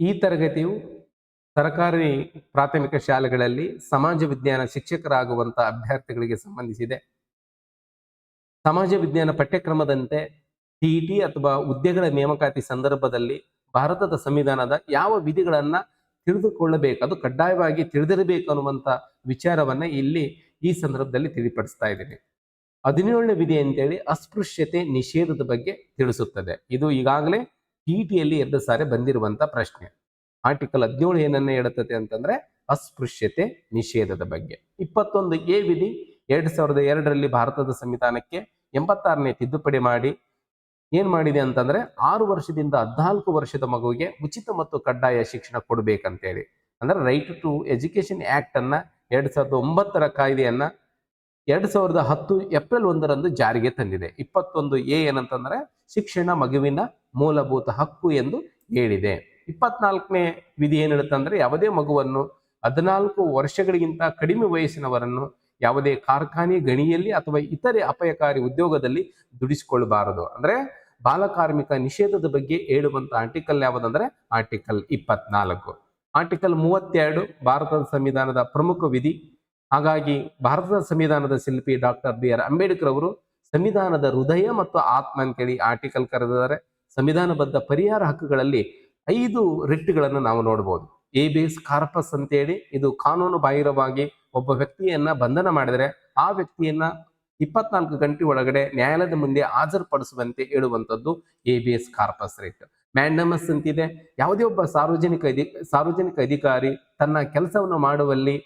ಈ ತರಗತಿಯು ಸರ್ಕಾರಿ ಪ್ರಾಥಮಿಕ ಶಾಲೆಗಳಲ್ಲಿ ಸಮಾಜ ವಿಜ್ಞಾನ ಶಿಕ್ಷಕರಾಗುವಂತ ಅಭ್ಯರ್ಥಿಗಳಿಗೆ ಸಂಬಂಧಿಸಿದೆ. ಸಮಾಜ ವಿಜ್ಞಾನ ಪಠ್ಯಕ್ರಮದಂತೆ ಟಿಇಟಿ ಅಥವಾ ಹುದ್ದೆಗಳ ನೇಮಕಾತಿ ಸಂದರ್ಭದಲ್ಲಿ ಭಾರತದ ಸಂವಿಧಾನದ ಯಾವ ವಿಧಿಗಳನ್ನ ತಿಳಿದುಕೊಳ್ಳಬೇಕು, ಅದು ಕಡ್ಡಾಯವಾಗಿ ತಿಳಿದಿರಬೇಕು ಅನ್ನುವಂಥ ವಿಚಾರವನ್ನ ಇಲ್ಲಿ ಈ ಸಂದರ್ಭದಲ್ಲಿ ತಿಳಿಪಡಿಸ್ತಾ ಇದ್ದೀನಿ. ಹದಿನೇಳನೇ ವಿಧಿ ಅಂತೇಳಿ ಅಸ್ಪೃಶ್ಯತೆ ನಿಷೇಧದ ಬಗ್ಗೆ ತಿಳಿಸುತ್ತದೆ. ಇದು ಈಗಾಗಲೇ ಟಿಇಟಿಯಲ್ಲಿ ಎರಡು ಸಾರಿ ಬಂದಿರುವಂತ ಪ್ರಶ್ನೆ. ಆರ್ಟಿಕಲ್ ಹದಿನೇಳು ಏನನ್ನ ಹೇಳುತ್ತದೆ ಅಂತಂದ್ರೆ, ಅಸ್ಪೃಶ್ಯತೆ ನಿಷೇಧದ ಬಗ್ಗೆ. ಇಪ್ಪತ್ತೊಂದು ಎ ವಿಧಿ ಎರಡ್ ಸಾವಿರದ ಎರಡರಲ್ಲಿ ಭಾರತದ ಸಂವಿಧಾನಕ್ಕೆ ಎಂಬತ್ತಾರನೇ ತಿದ್ದುಪಡಿ ಮಾಡಿ. ಏನ್ ಮಾಡಿದೆ ಅಂತಂದ್ರೆ, ಆರು ವರ್ಷದಿಂದ ಹದಿನಾಲ್ಕು ವರ್ಷದ ಮಗುವಿಗೆ ಉಚಿತ ಮತ್ತು ಕಡ್ಡಾಯ ಶಿಕ್ಷಣ ಕೊಡ್ಬೇಕಂತೇಳಿ. ಅಂದ್ರೆ ರೈಟ್ ಟು ಎಜುಕೇಶನ್ ಆಕ್ಟ್ ಅನ್ನ ಎರಡ್ ಸಾವಿರದ ಒಂಬತ್ತರ ಕಾಯ್ದೆಯನ್ನ ಎರಡ್ ಸಾವಿರದ ಹತ್ತು ಏಪ್ರಿಲ್ ಒಂದರಂದು ಜಾರಿಗೆ ತಂದಿದೆ. ಇಪ್ಪತ್ತೊಂದು ಎ ಏನಂತಂದ್ರೆ ಶಿಕ್ಷಣ ಮಗುವಿನ ಮೂಲಭೂತ ಹಕ್ಕು ಎಂದು ಹೇಳಿದೆ. ಇಪ್ಪತ್ನಾಲ್ಕನೇ ವಿಧಿ ಏನ್ ಹೇಳುತ್ತಂದ್ರೆ ಯಾವುದೇ ಮಗುವನ್ನು ಹದಿನಾಲ್ಕು ವರ್ಷಗಳಿಗಿಂತ ಕಡಿಮೆ ವಯಸ್ಸಿನವರನ್ನು ಯಾವುದೇ ಕಾರ್ಖಾನೆ, ಗಣಿಯಲ್ಲಿ ಅಥವಾ ಇತರೆ ಅಪಾಯಕಾರಿ ಉದ್ಯೋಗದಲ್ಲಿ ದುಡಿಸಿಕೊಳ್ಳಬಾರದು. ಅಂದ್ರೆ ಬಾಲಕಾರ್ಮಿಕ ನಿಷೇಧದ ಬಗ್ಗೆ ಹೇಳುವಂತ ಆರ್ಟಿಕಲ್ ಯಾವುದಂದ್ರೆ ಆರ್ಟಿಕಲ್ ಇಪ್ಪತ್ನಾಲ್ಕು. ಆರ್ಟಿಕಲ್ ಮೂವತ್ತೆರಡು, ಭಾರತದ ಸಂವಿಧಾನದ ಪ್ರಮುಖ ವಿಧಿ. ಹಾಗಾಗಿ ಭಾರತದ ಸಂವಿಧಾನದ ಶಿಲ್ಪಿ ಡಾಕ್ಟರ್ ಬಿ ಆರ್ ಅಂಬೇಡ್ಕರ್ ಅವರು ಸಂವಿಧಾನದ ಹೃದಯ ಮತ್ತು ಆತ್ಮ ಅಂತೇಳಿ ಆರ್ಟಿಕಲ್ ಕರೆದಿದ್ದಾರೆ. ಸಂವಿಧಾನಬದ್ಧ ಪರಿಹಾರ ಹಕ್ಕುಗಳಲ್ಲಿ ಐದು ರಿಟ್ಗಳನ್ನು ನಾವು ನೋಡಬಹುದು ಎ ಬೇಸ್ ಕಾರ್ಪಸ್ ಅಂತೇಳಿ ಇದು ಕಾನೂನು ಬಾಹಿರವಾಗಿ ಒಬ್ಬ ವ್ಯಕ್ತಿಯನ್ನ ಬಂಧನ ಮಾಡಿದರೆ ಆ ವ್ಯಕ್ತಿಯನ್ನ ಇಪ್ಪತ್ನಾಲ್ಕು ಗಂಟೆ ಒಳಗಡೆ ನ್ಯಾಯಾಲಯದ ಮುಂದೆ ಹಾಜರುಪಡಿಸುವಂತೆ ಹೇಳುವಂಥದ್ದು habeas corpus writ mandamus ಅಂತಿದೆ. ಯಾವುದೇ ಒಬ್ಬ ಸಾರ್ವಜನಿಕ ಸಾರ್ವಜನಿಕ ಅಧಿಕಾರಿ ತನ್ನ ಕೆಲಸವನ್ನು ಮಾಡುವಲ್ಲಿ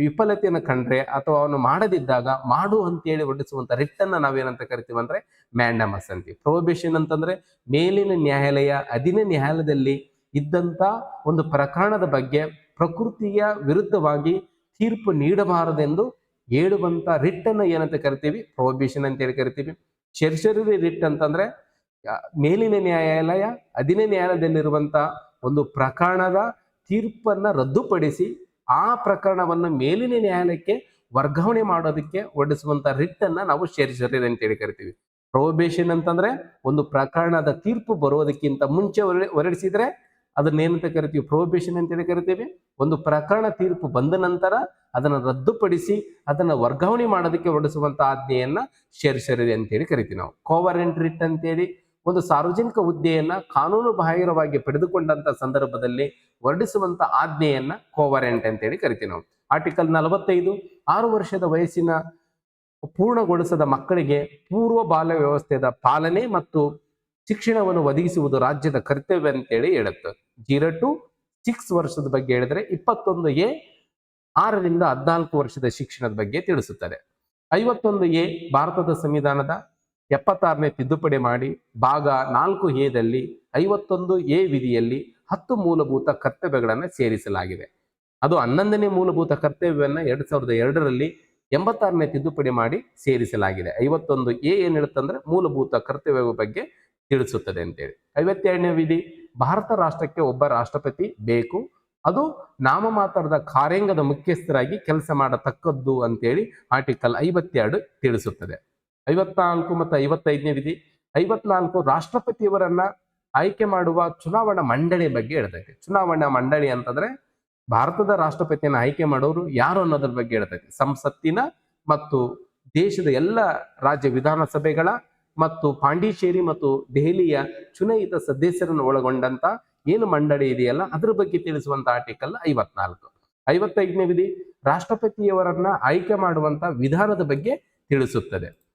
ವಿಫಲತೆಯನ್ನು ಕಂಡ್ರೆ ಅಥವಾ ಅವನು ಮಾಡದಿದ್ದಾಗ ಮಾಡು ಅಂತೇಳಿ ಹೊರಡಿಸುವಂತ ರಿಟ್ಟನ್ನ ನಾವೇನಂತ ಕರಿತೀವಿ ಅಂದ್ರೆ ಮ್ಯಾಂಡಮಸ್ ಅಂತೀವಿ ಪ್ರೊಬೇಷನ್ ಅಂತಂದ್ರೆ ಮೇಲಿನ ನ್ಯಾಯಾಲಯ, ಅಧೀನ ನ್ಯಾಯಾಲಯದಲ್ಲಿ ಇದ್ದಂತ ಒಂದು ಪ್ರಕರಣದ ಬಗ್ಗೆ ಪ್ರಕೃತಿಯ ವಿರುದ್ಧವಾಗಿ ತೀರ್ಪು ನೀಡಬಾರದೆಂದು ಹೇಳುವಂತ ರಿಟ್ಟನ್ನು ಏನಂತ ಕರಿತೀವಿ? ಅಂತ ಅಂತೇಳಿ ಕರಿತೀವಿ. ಶೆರ್ಷರಿ ರಿಟ್ ಅಂತಂದ್ರೆ ಮೇಲಿನ ನ್ಯಾಯಾಲಯ, ಅಧೀನ ನ್ಯಾಯಾಲಯದಲ್ಲಿರುವಂತ ಒಂದು ಪ್ರಕರಣದ ತೀರ್ಪನ್ನ ರದ್ದುಪಡಿಸಿ ಆ ಪ್ರಕರಣವನ್ನು ಮೇಲಿನ ನ್ಯಾಯಾಲಯಕ್ಕೆ ವರ್ಗಾವಣೆ ಮಾಡೋದಕ್ಕೆ ಹೊರಡಿಸುವಂತ ರಿಟ್ ಅನ್ನ ನಾವು ಶೇರಿಸರಿದೆ ಅಂತ ಹೇಳಿ ಕರಿತೀವಿ. ಪ್ರೊಬೇಷನ್ ಅಂತಂದ್ರೆ ಒಂದು ಪ್ರಕರಣದ ತೀರ್ಪು ಬರೋದಕ್ಕಿಂತ ಮುಂಚೆ ಹೊರ- ಹೊರಡಿಸಿದ್ರೆ ಅದನ್ನೇನಂತ ಕರಿತೀವಿ? ಅಂತ ಹೇಳಿ ಕರಿತೀವಿ. ಒಂದು ಪ್ರಕರಣ ತೀರ್ಪು ಬಂದ ನಂತರ ಅದನ್ನು ರದ್ದುಪಡಿಸಿ ಅದನ್ನ ವರ್ಗಾವಣೆ ಮಾಡೋದಕ್ಕೆ ಹೊರಡಿಸುವಂತ ಆಜ್ಞೆಯನ್ನ ಅಂತ ಅಂತೇಳಿ ಕರಿತೀವಿ ನಾವು. ಕೋವರೆಂಟ್ ರಿಟ್ ಅಂತೇಳಿ ಒಂದು ಸಾರ್ವಜನಿಕ ಹುದ್ದೆಯನ್ನ ಕಾನೂನು ಬಾಹಿರವಾಗಿ ಪಡೆದುಕೊಂಡಂತ ಸಂದರ್ಭದಲ್ಲಿ ಹೊರಡಿಸುವಂತ ಆಜ್ಞೆಯನ್ನ ಕೋವರೆಂಟ್ ಅಂತ ಹೇಳಿ ಕರಿತೀವಿ ನಾವು. ಆರ್ಟಿಕಲ್ ನಲವತ್ತೈದು, ಆರು ವರ್ಷದ ವಯಸ್ಸಿನ ಪೂರ್ಣಗೊಳಿಸದ ಮಕ್ಕಳಿಗೆ ಪೂರ್ವ ಬಾಲ್ಯ ವ್ಯವಸ್ಥೆಯ ಪಾಲನೆ ಮತ್ತು ಶಿಕ್ಷಣವನ್ನು ಒದಗಿಸುವುದು ರಾಜ್ಯದ ಕರ್ತವ್ಯ ಅಂತೇಳಿ ಹೇಳುತ್ತೆ. ಜೀರೋ ಟು ಸಿಕ್ಸ್ ವರ್ಷದ ಬಗ್ಗೆ ಹೇಳಿದ್ರೆ ಇಪ್ಪತ್ತೊಂದು ಎ ಆರರಿಂದ ಹದಿನಾಲ್ಕು ವರ್ಷದ ಶಿಕ್ಷಣದ ಬಗ್ಗೆ ತಿಳಿಸುತ್ತದೆ ಐವತ್ತೊಂದು ಎ ಭಾರತದ ಸಂವಿಧಾನದ ಎಪ್ಪತ್ತಾರನೇ ತಿದ್ದುಪಡಿ ಮಾಡಿ ಭಾಗ ನಾಲ್ಕು ಎದಲ್ಲಿ ಐವತ್ತೊಂದು ಎ ವಿಧಿಯಲ್ಲಿ ಹತ್ತು ಮೂಲಭೂತ ಕರ್ತವ್ಯಗಳನ್ನು ಸೇರಿಸಲಾಗಿದೆ. ಅದು ಹನ್ನೊಂದನೇ ಮೂಲಭೂತ ಕರ್ತವ್ಯವನ್ನ ಎರಡ್ ಸಾವಿರದ ಎರಡರಲ್ಲಿ ಎಂಬತ್ತಾರನೇ ತಿದ್ದುಪಡಿ ಮಾಡಿ ಸೇರಿಸಲಾಗಿದೆ. ಐವತ್ತೊಂದು ಎ ಏನ್ ಹೇಳುತ್ತಂದ್ರೆ ಮೂಲಭೂತ ಕರ್ತವ್ಯ ಬಗ್ಗೆ ತಿಳಿಸುತ್ತದೆ ಅಂತೇಳಿ. ಐವತ್ತೆರಡನೇ ವಿಧಿ, ಭಾರತ ರಾಷ್ಟ್ರಕ್ಕೆ ಒಬ್ಬ ರಾಷ್ಟ್ರಪತಿ ಬೇಕು. ಅದು ನಾಮಮಾತ್ರದ ಕಾರ್ಯಾಂಗದ ಮುಖ್ಯಸ್ಥರಾಗಿ ಕೆಲಸ ಮಾಡತಕ್ಕದ್ದು ಅಂತೇಳಿ ಆರ್ಟಿಕಲ್ ಐವತ್ತೆರಡು ತಿಳಿಸುತ್ತದೆ. ಐವತ್ನಾಲ್ಕು ಮತ್ತು ಐವತ್ತೈದನೇ ವಿಧಿ. ಐವತ್ನಾಲ್ಕು ರಾಷ್ಟ್ರಪತಿಯವರನ್ನ ಆಯ್ಕೆ ಮಾಡುವ ಚುನಾವಣಾ ಮಂಡಳಿ ಬಗ್ಗೆ ಹೇಳ್ತೈತಿ. ಚುನಾವಣಾ ಮಂಡಳಿ ಅಂತಂದ್ರೆ ಭಾರತದ ರಾಷ್ಟ್ರಪತಿಯನ್ನು ಆಯ್ಕೆ ಮಾಡೋರು ಯಾರು ಅನ್ನೋದ್ರ ಬಗ್ಗೆ ಹೇಳ್ತೈತಿ. ಸಂಸತ್ತಿನ ಮತ್ತು ದೇಶದ ಎಲ್ಲ ರಾಜ್ಯ ವಿಧಾನಸಭೆಗಳ ಮತ್ತು ಪಾಂಡಿಚೇರಿ ಮತ್ತು ದೆಹಲಿಯ ಚುನಾಯಿತ ಸದಸ್ಯರನ್ನು ಒಳಗೊಂಡಂತ ಏನು ಮಂಡಳಿ ಇದೆಯಲ್ಲ, ಅದ್ರ ಬಗ್ಗೆ ತಿಳಿಸುವಂತ ಆರ್ಟಿಕಲ್ ಐವತ್ನಾಲ್ಕು. ಐವತ್ತೈದನೇ ವಿಧಿ ರಾಷ್ಟ್ರಪತಿಯವರನ್ನ ಆಯ್ಕೆ ಮಾಡುವಂತ ವಿಧಾನದ ಬಗ್ಗೆ ತಿಳಿಸುತ್ತದೆ.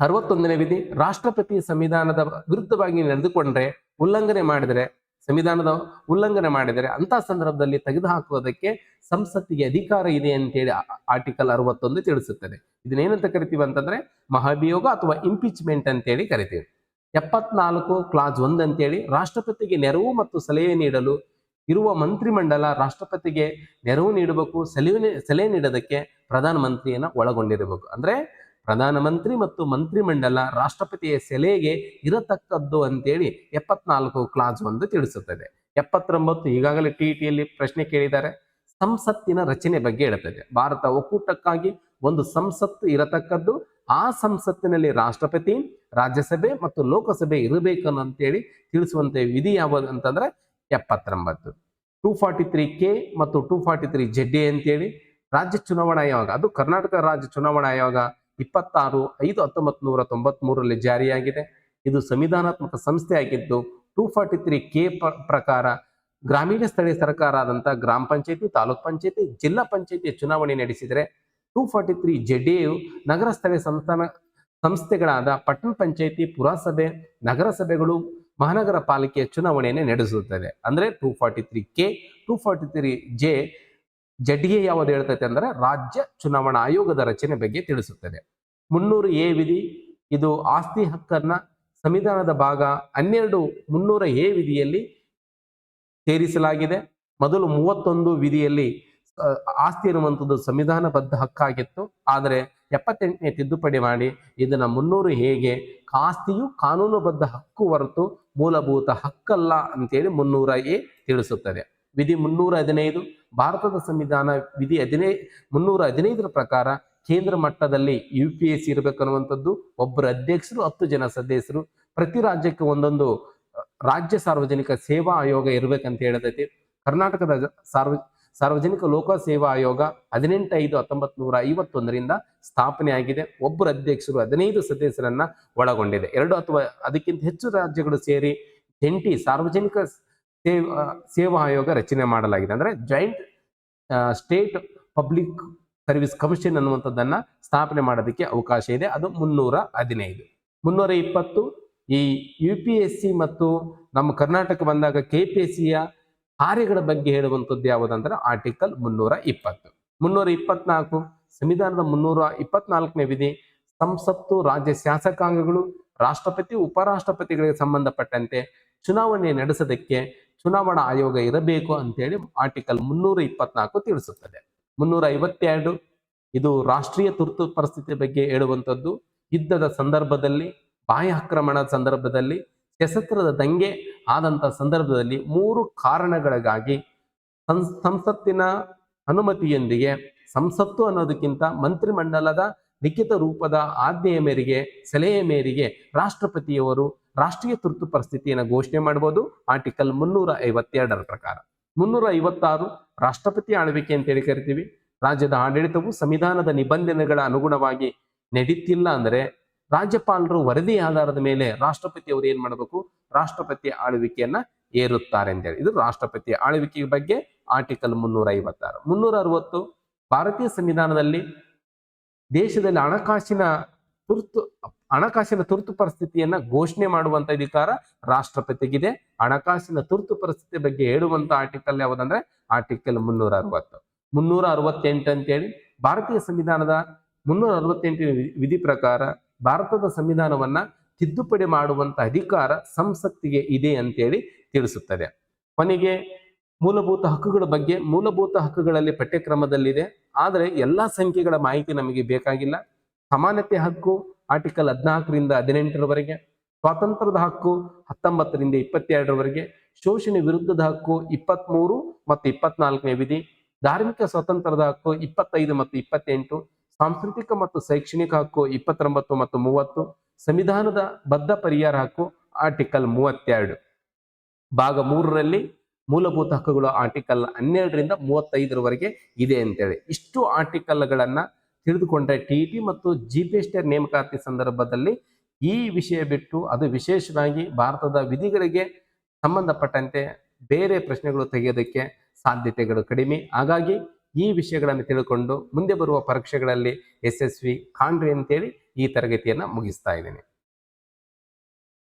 ಅರವತ್ತೊಂದನೇ ವಿಧಿ, ರಾಷ್ಟ್ರಪತಿ ಸಂವಿಧಾನದ ವಿರುದ್ಧವಾಗಿ ನಡೆದುಕೊಂಡ್ರೆ, ಉಲ್ಲಂಘನೆ ಮಾಡಿದರೆ, ಸಂವಿಧಾನದ ಉಲ್ಲಂಘನೆ ಮಾಡಿದರೆ ಅಂತ ಸಂದರ್ಭದಲ್ಲಿ ತೆಗೆದುಹಾಕುವುದಕ್ಕೆ ಸಂಸತ್ತಿಗೆ ಅಧಿಕಾರ ಇದೆ ಅಂತೇಳಿ ಆರ್ಟಿಕಲ್ ಅರವತ್ತೊಂದು ತಿಳಿಸುತ್ತದೆ. ಇದನ್ನೇನಂತ ಕರಿತೀವಿ ಅಂತಂದ್ರೆ, ಮಹಾಭಿಯೋಗ ಅಥವಾ ಇಂಪೀಚ್ಮೆಂಟ್ ಅಂತೇಳಿ ಕರಿತೀವಿ. ಎಪ್ಪತ್ನಾಲ್ಕು ಕ್ಲಾಸ್ ಒಂದ್ ಅಂತೇಳಿ, ರಾಷ್ಟ್ರಪತಿಗೆ ನೆರವು ಮತ್ತು ಸಲಹೆ ನೀಡಲು ಇರುವ ಮಂತ್ರಿಮಂಡಲ ರಾಷ್ಟ್ರಪತಿಗೆ ನೆರವು ನೀಡಬೇಕು, ಸಲಹೆ ಸಲಹೆ ನೀಡೋದಕ್ಕೆ ಪ್ರಧಾನಮಂತ್ರಿಯನ್ನ ಒಳಗೊಂಡಿರಬೇಕು. ಅಂದ್ರೆ ಪ್ರಧಾನಮಂತ್ರಿ ಮತ್ತು ಮಂತ್ರಿಮಂಡಲ ರಾಷ್ಟ್ರಪತಿಯ ಸೆಲೆಗೆ ಇರತಕ್ಕದ್ದು ಅಂತೇಳಿ ಎಪ್ಪತ್ನಾಲ್ಕು ಕ್ಲಾಸ್ ಒಂದು ತಿಳಿಸುತ್ತದೆ. ಎಪ್ಪತ್ತೊಂಬತ್ತು ಈಗಾಗಲೇ ಟಿ ಟಿಯಲ್ಲಿ ಪ್ರಶ್ನೆ ಕೇಳಿದ್ದಾರೆ. ಸಂಸತ್ತಿನ ರಚನೆ ಬಗ್ಗೆ ಹೇಳುತ್ತದೆ. ಭಾರತ ಒಕ್ಕೂಟಕ್ಕಾಗಿ ಒಂದು ಸಂಸತ್ತು ಇರತಕ್ಕದ್ದು, ಆ ಸಂಸತ್ತಿನಲ್ಲಿ ರಾಷ್ಟ್ರಪತಿ, ರಾಜ್ಯಸಭೆ ಮತ್ತು ಲೋಕಸಭೆ ಇರಬೇಕು ಅಂತೇಳಿ ತಿಳಿಸುವಂತೆ ವಿಧಿ ಯಾವುದು ಅಂತಂದ್ರೆ ಎಪ್ಪತ್ತೊಂಬತ್ತು. ಟೂ ಫಾರ್ಟಿ ತ್ರೀ ಕೆ ಮತ್ತು two forty three Z A ಅಂತೇಳಿ ರಾಜ್ಯ ಚುನಾವಣಾ ಆಯೋಗ, ಅದು ಕರ್ನಾಟಕ ರಾಜ್ಯ ಚುನಾವಣಾ ಆಯೋಗ ಇಪ್ಪತ್ತಾರು ಐದು ಹತ್ತೊಂಬತ್ತು ನೂರ ತೊಂಬತ್ ಮೂರರಲ್ಲಿ ಜಾರಿಯಾಗಿದೆ. ಇದು ಸಂವಿಧಾನಾತ್ಮಕ ಸಂಸ್ಥೆ ಆಗಿದ್ದು ಟೂ ಫಾರ್ಟಿ ತ್ರೀ ಕೆ ಪ್ರಕಾರ ಗ್ರಾಮೀಣ ಸ್ಥಳೀಯ ಸರ್ಕಾರ ಆದಂಥ ಗ್ರಾಮ ಪಂಚಾಯತಿ, ತಾಲೂಕ್ ಪಂಚಾಯತಿ, ಜಿಲ್ಲಾ ಪಂಚಾಯತಿ ಚುನಾವಣೆ ನಡೆಸಿದರೆ ಟೂ ಫಾರ್ಟಿ ತ್ರೀ ಜೆಡಿಯು ನಗರ ಸ್ಥಳೀಯ ಸಂಸ್ಥಾನ, ಸಂಸ್ಥೆಗಳಾದ ಪಟ್ಟಣ ಪಂಚಾಯತಿ, ಪುರಸಭೆ, ನಗರಸಭೆಗಳು ಮಹಾನಗರ ಪಾಲಿಕೆಯ ಚುನಾವಣೆಯನ್ನು ನಡೆಸುತ್ತದೆ ಅಂದರೆ two forty three K two forty three J ಜಡ್ಗೆ ಯಾವುದು ಹೇಳ್ತೈತೆ ಅಂದ್ರೆ ರಾಜ್ಯ ಚುನಾವಣಾ ಆಯೋಗದ ರಚನೆ ಬಗ್ಗೆ ತಿಳಿಸುತ್ತದೆ. ಮುನ್ನೂರು ಎ ವಿಧಿ, ಇದು ಆಸ್ತಿ ಹಕ್ಕನ್ನ ಸಂವಿಧಾನದ ಭಾಗ ಹನ್ನೆರಡು ಮುನ್ನೂರ ಎ ವಿಧಿಯಲ್ಲಿ ಸೇರಿಸಲಾಗಿದೆ. ಮೊದಲು ಮೂವತ್ತೊಂದು ವಿಧಿಯಲ್ಲಿ ಆಸ್ತಿ ಅನ್ನುವಂಥದ್ದು ಸಂವಿಧಾನಬದ್ಧ ಹಕ್ಕಾಗಿತ್ತು. ಆದರೆ ಎಪ್ಪತ್ತೆಂಟನೇ ತಿದ್ದುಪಡಿ ಮಾಡಿ ಇದನ್ನ ಮುನ್ನೂರು ಹೇಗೆ ಆಸ್ತಿಯು ಕಾನೂನುಬದ್ಧ ಹಕ್ಕು ಹೊರತು ಮೂಲಭೂತ ಹಕ್ಕಲ್ಲ ಅಂತೇಳಿ ಮುನ್ನೂರ ಎ ತಿಳಿಸುತ್ತದೆ. ವಿಧಿ ಮುನ್ನೂರ ಹದಿನೈದು ಭಾರತದ ಸಂವಿಧಾನ ವಿಧಿ ಹದಿನೈ, ಮುನ್ನೂರ ಹದಿನೈದರ ಪ್ರಕಾರ ಕೇಂದ್ರ ಮಟ್ಟದಲ್ಲಿ ಯು ಪಿ ಎಸ್ ಸಿ ಇರಬೇಕನ್ನುವಂಥದ್ದು ಒಬ್ಬರು ಅಧ್ಯಕ್ಷರು, ಹತ್ತು ಜನ ಸದಸ್ಯರು, ಪ್ರತಿ ರಾಜ್ಯಕ್ಕೆ ಒಂದೊಂದು ರಾಜ್ಯ ಸಾರ್ವಜನಿಕ ಸೇವಾ ಆಯೋಗ ಇರಬೇಕಂತ ಹೇಳತೈತಿ. ಕರ್ನಾಟಕದ ಸಾರ್ವ, ಸಾರ್ವಜನಿಕ ಲೋಕ ಸೇವಾ ಆಯೋಗ ಹದಿನೆಂಟು ಐದು ಹತ್ತೊಂಬತ್ತು ನೂರ ಐವತ್ತೊಂದರಿಂದ ಸ್ಥಾಪನೆ ಆಗಿದೆ. ಒಬ್ಬರು ಅಧ್ಯಕ್ಷರು, ಹದಿನೈದು ಸದಸ್ಯರನ್ನ ಒಳಗೊಂಡಿದೆ. ಎರಡು ಅಥವಾ ಅದಕ್ಕಿಂತ ಹೆಚ್ಚು ರಾಜ್ಯಗಳು ಸೇರಿ, ಜಂಟಿ ಸಾರ್ವಜನಿಕ ಸೇವಾ ಸೇವಾ ಆಯೋಗ ರಚನೆ ಮಾಡಲಾಗಿದೆ. ಅಂದರೆ joint state public service commission ಅನ್ನುವಂಥದ್ದನ್ನು ಸ್ಥಾಪನೆ ಮಾಡೋದಕ್ಕೆ ಅವಕಾಶ ಇದೆ. ಅದು ಮುನ್ನೂರ ಹದಿನೈದು. ಮುನ್ನೂರ ಇಪ್ಪತ್ತು, ಈ ಯು ಪಿ ಎಸ್ ಸಿ ಮತ್ತು ನಮ್ಮ ಕರ್ನಾಟಕ ಬಂದಾಗ ಕೆ ಪಿ ಎಸ್ ಸಿಯ ಕಾರ್ಯಗಳ ಬಗ್ಗೆ ಹೇಳುವಂಥದ್ದು ಯಾವುದಂದ್ರೆ ಆರ್ಟಿಕಲ್ ಮುನ್ನೂರ ಇಪ್ಪತ್ತು. ಮುನ್ನೂರ ಇಪ್ಪತ್ನಾಲ್ಕು, ಸಂವಿಧಾನದ ಮುನ್ನೂರ ಇಪ್ಪತ್ನಾಲ್ಕನೇ ವಿಧಿ, ಸಂಸತ್ತು, ರಾಜ್ಯ ಶಾಸಕಾಂಗಗಳು, ರಾಷ್ಟ್ರಪತಿ, ಉಪರಾಷ್ಟ್ರಪತಿಗಳಿಗೆ ಸಂಬಂಧಪಟ್ಟಂತೆ ಚುನಾವಣೆ ನಡೆಸೋದಕ್ಕೆ ಚುನಾವಣಾ ಆಯೋಗ ಇರಬೇಕು ಅಂತೇಳಿ ಆರ್ಟಿಕಲ್ ಮುನ್ನೂರ ಇಪ್ಪತ್ನಾಲ್ಕು ತಿಳಿಸುತ್ತದೆ. ಮುನ್ನೂರ ಐವತ್ತೆರಡು, ಇದು ರಾಷ್ಟ್ರೀಯ ತುರ್ತು ಪರಿಸ್ಥಿತಿ ಬಗ್ಗೆ ಹೇಳುವಂಥದ್ದು. ಯುದ್ಧದ ಸಂದರ್ಭದಲ್ಲಿ ಬಾಹ್ಯಾಕ್ರಮಣದ ಸಂದರ್ಭದಲ್ಲಿ, ಸಶಸ್ತ್ರದ ದಂಗೆ ಆದಂಥ ಸಂದರ್ಭದಲ್ಲಿ ಮೂರು ಕಾರಣಗಳಿಗಾಗಿ ಸಂಸತ್ತಿನ ಅನುಮತಿಯೊಂದಿಗೆ, ಸಂಸತ್ತು ಅನ್ನೋದಕ್ಕಿಂತ ಮಂತ್ರಿಮಂಡಲದ ಲಿಖಿತ ರೂಪದ ಆಜ್ಞೆಯ ಮೇರೆಗೆ, ಸಲಹೆಯ ಮೇರೆಗೆ ರಾಷ್ಟ್ರಪತಿಯವರು ರಾಷ್ಟ್ರೀಯ ತುರ್ತು ಪರಿಸ್ಥಿತಿಯನ್ನು ಘೋಷಣೆ ಮಾಡಬಹುದು ಆರ್ಟಿಕಲ್ ಮುನ್ನೂರ ಐವತ್ತೆರಡರ ಪ್ರಕಾರ. ಮುನ್ನೂರ ಐವತ್ತಾರು ರಾಷ್ಟ್ರಪತಿ ಆಳ್ವಿಕೆ ಅಂತ ಹೇಳಿ ಕರಿತೀವಿ. ರಾಜ್ಯದ ಆಡಳಿತವು ಸಂವಿಧಾನದ ನಿಬಂಧನೆಗಳ ಅನುಗುಣವಾಗಿ ನಡೀತಿಲ್ಲ ಅಂದ್ರೆ ರಾಜ್ಯಪಾಲರು ವರದಿ ಆಧಾರದ ಮೇಲೆ ರಾಷ್ಟ್ರಪತಿ ಅವರು ಏನ್ ಮಾಡಬೇಕು? ರಾಷ್ಟ್ರಪತಿ ಆಳ್ವಿಕೆಯನ್ನ ಏರುತ್ತಾರೆ ಅಂತೇಳಿ ಇದು ರಾಷ್ಟ್ರಪತಿ ಆಳ್ವಿಕೆ ಬಗ್ಗೆ ಆರ್ಟಿಕಲ್ ಮುನ್ನೂರ ಐವತ್ತಾರು. ಮುನ್ನೂರ ಅರವತ್ತು, ಭಾರತೀಯ ಸಂವಿಧಾನದಲ್ಲಿ ದೇಶದಲ್ಲಿ ಹಣಕಾಸಿನ ತುರ್ತು ಹಣಕಾಸಿನ ತುರ್ತು ಪರಿಸ್ಥಿತಿಯನ್ನ ಘೋಷಣೆ ಮಾಡುವಂತ ಅಧಿಕಾರ ರಾಷ್ಟ್ರಪತಿಗಿದೆ. ಹಣಕಾಸಿನ ತುರ್ತು ಪರಿಸ್ಥಿತಿ ಬಗ್ಗೆ ಹೇಳುವಂತ ಆರ್ಟಿಕಲ್ ಯಾವುದಂದ್ರೆ ಆರ್ಟಿಕಲ್ ಮುನ್ನೂರ ಅರವತ್ತು. ಮುನ್ನೂರ ಅರವತ್ತೆಂಟು ಅಂತೇಳಿ ಭಾರತೀಯ ಸಂವಿಧಾನದ ಮುನ್ನೂರ ಅರವತ್ತೆಂಟಿನ ವಿಧಿ ಪ್ರಕಾರ ಭಾರತದ ಸಂವಿಧಾನವನ್ನ ತಿದ್ದುಪಡಿ ಮಾಡುವಂತ ಅಧಿಕಾರ ಸಂಸತ್ತಿಗೆ ಇದೆ ಅಂತೇಳಿ ತಿಳಿಸುತ್ತದೆ. ಕೊನೆಗೆ ಮೂಲಭೂತ ಹಕ್ಕುಗಳ ಬಗ್ಗೆ ಮೂಲಭೂತ ಹಕ್ಕುಗಳಲ್ಲಿ ಪಠ್ಯಕ್ರಮದಲ್ಲಿದೆ. ಆದರೆ ಎಲ್ಲಾ ಸಂಖ್ಯೆಗಳ ಮಾಹಿತಿ ನಮಗೆ ಬೇಕಾಗಿಲ್ಲ. ಸಮಾನತೆ ಹಕ್ಕು ಆರ್ಟಿಕಲ್ ಹದಿನಾಲ್ಕರಿಂದ ಹದಿನೆಂಟರವರೆಗೆ, ಸ್ವಾತಂತ್ರ್ಯದ ಹಕ್ಕು ಹತ್ತೊಂಬತ್ತರಿಂದ ಇಪ್ಪತ್ತೆರಡರವರೆಗೆ, ಶೋಷಣೆ ವಿರುದ್ಧದ ಹಕ್ಕು ಇಪ್ಪತ್ಮೂರು ಮತ್ತು ಇಪ್ಪತ್ನಾಲ್ಕನೇ ವಿಧಿ, ಧಾರ್ಮಿಕ ಸ್ವಾತಂತ್ರ್ಯದ ಹಕ್ಕು ಇಪ್ಪತ್ತೈದು ಮತ್ತು ಇಪ್ಪತ್ತೆಂಟು, ಸಾಂಸ್ಕೃತಿಕ ಮತ್ತು ಶೈಕ್ಷಣಿಕ ಹಕ್ಕು ಇಪ್ಪತ್ತೊಂಬತ್ತು ಮತ್ತು ಮೂವತ್ತು, ಸಂವಿಧಾನದ ಬದ್ಧ ಪರಿಹಾರ ಹಕ್ಕು ಆರ್ಟಿಕಲ್ ಮೂವತ್ತೆರಡು. ಭಾಗ ಮೂರರಲ್ಲಿ ಮೂಲಭೂತ ಹಕ್ಕುಗಳು ಆರ್ಟಿಕಲ್ ಹನ್ನೆರಡರಿಂದ ಮೂವತ್ತೈದರವರೆಗೆ ಇದೆ ಅಂತೇಳಿ. ಇಷ್ಟು ಆರ್ಟಿಕಲ್ಗಳನ್ನ ತಿಳಿದುಕೊಂಡ್ರೆ ಟಿ ಟಿ ಮತ್ತು ಜಿ ಪಿ ಎಸ್ ಟಿ ನೇಮಕಾತಿ ಸಂದರ್ಭದಲ್ಲಿ ಈ ವಿಷಯ ಬಿಟ್ಟು ಅದು ವಿಶೇಷವಾಗಿ ಭಾರತದ ವಿಧಿಗಳಿಗೆ ಸಂಬಂಧಪಟ್ಟಂತೆ ಬೇರೆ ಪ್ರಶ್ನೆಗಳು ತೆಗೆಯೋದಕ್ಕೆ ಸಾಧ್ಯತೆಗಳು ಕಡಿಮೆ. ಹಾಗಾಗಿ ಈ ವಿಷಯಗಳನ್ನು ತಿಳ್ಕೊಂಡು ಮುಂದೆ ಬರುವ ಪರೀಕ್ಷೆಗಳಲ್ಲಿ ಯಶಸ್ವಿ ಕಾಣ್ರಿ ಅಂತೇಳಿ ಈ ತರಗತಿಯನ್ನು ಮುಗಿಸ್ತಾ ಇದ್ದೇನೆ.